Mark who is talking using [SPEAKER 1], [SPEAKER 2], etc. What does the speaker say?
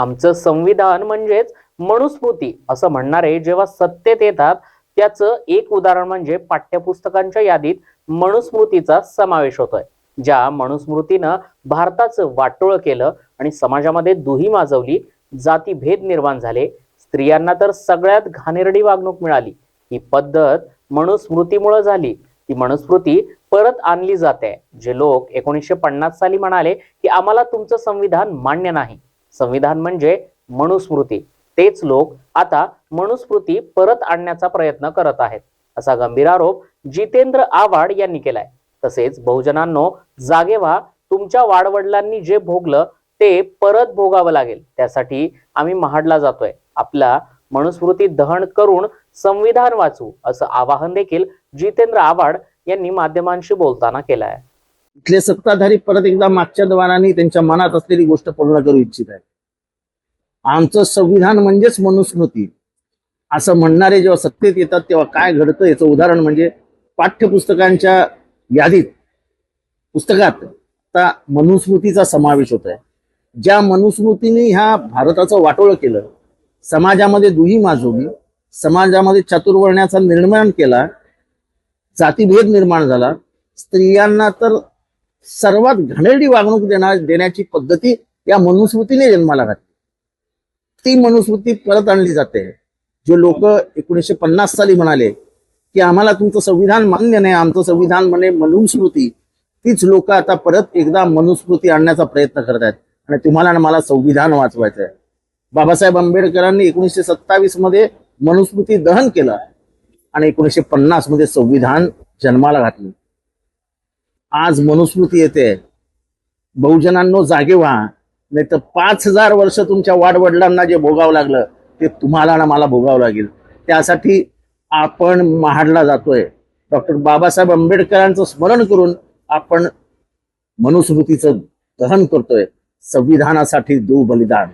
[SPEAKER 1] आमचं संविधान म्हणजेच मनुस्मृती असं म्हणणारे जेव्हा सत्तेत येतात त्याचं एक उदाहरण म्हणजे पाठ्यपुस्तकांच्या यादीत मनुस्मृतीचा समावेश होतोय ज्या मनुस्मृतीनं भारताचं वाटोळ केलं आणि समाजामध्ये दुही माजवली जातीभेद निर्माण झाले स्त्रियांना तर सगळ्यात घाणेरडी वागणूक मिळाली. ही पद्धत मनुस्मृतीमुळे झाली. ती मनुस्मृती परत आणली जाते जे लोक एकोणीसशे पन्नास साली म्हणाले की आम्हाला तुमचं संविधान मान्य नाही. संविधान म्हणजे मनुस्मृती. तेच लोक आता मनुस्मृती परत आणण्याचा प्रयत्न करत आहेत. असा गंभीर आरोप जितेंद्र आव्हाड यांनी केलाय. तसेच बहुजनांनो जागे व्हा. तुमच्या वाडवडिलांनी जे भोगलं ते परत भोगावं लागेल. त्यासाठी आम्ही महाडला जातोय. आपला मनुस्मृती दहन करून संविधान वाचू असं आवाहन देखील जितेंद्र आव्हाड यांनी माध्यमांशी बोलताना केलं आहे
[SPEAKER 2] इथले सत्ताधारी परत एकदा मागच्या द्वाराने त्यांच्या मनात असलेली गोष्ट पूर्ण करू इच्छित आहे आमचं संविधान म्हणजेच मनुस्मृती. असं म्हणणारे जेव्हा सत्तेत येतात तेव्हा काय घडतं याचं उदाहरण म्हणजे पाठ्यपुस्तकांच्या यादीत पुस्तकात आता मनुस्मृतीचा समावेश होत आहे ज्या मनुस्मृतीने ह्या भारताचं वाटोळं केलं समाजामध्ये दुही माजवली समाजामध्ये चातुर्वर्ण्याचा निर्माण केला जातीभेद निर्माण झाला स्त्रियांना तर सर्वात घाणेरडी वागणूक देणार देण्याची पद्धती या मनुस्मृतीने जन्माला घातली. ती मनुस्मृती परत आणली जाते. जे लोक एकोणीसशे पन्नास साली म्हणाले की आम्हाला तुमचं संविधान मान्य नाही आमचं संविधान म्हणे मनुस्मृती. तीच लोक आता परत एकदा मनुस्मृती आणण्याचा प्रयत्न करत आहेत. आणि तुम्हाला आणि मला संविधान वाचवायचं आहे बाबासाहेब आंबेडकरांनी एकोणीसशे सत्तावीसमध्ये मनुस्मृती दहन केलं आणि एकोणीसशे पन्नासमध्ये संविधान जन्माला घातलं. आज मनुस्मृती येते. बहुजनांनो जागे व्हा. नाही तर पाच हजार वर्ष तुमच्या वाडवडिलांना जे भोगावं लागलं ते तुम्हाला ना मला भोगावं लागेल. त्यासाठी आपण महाडला जातोय. डॉक्टर बाबासाहेब आंबेडकरांचं स्मरण करून आपण मनुस्मृतीचं दहन करतोय. संविधानासाठी देऊ बलिदान.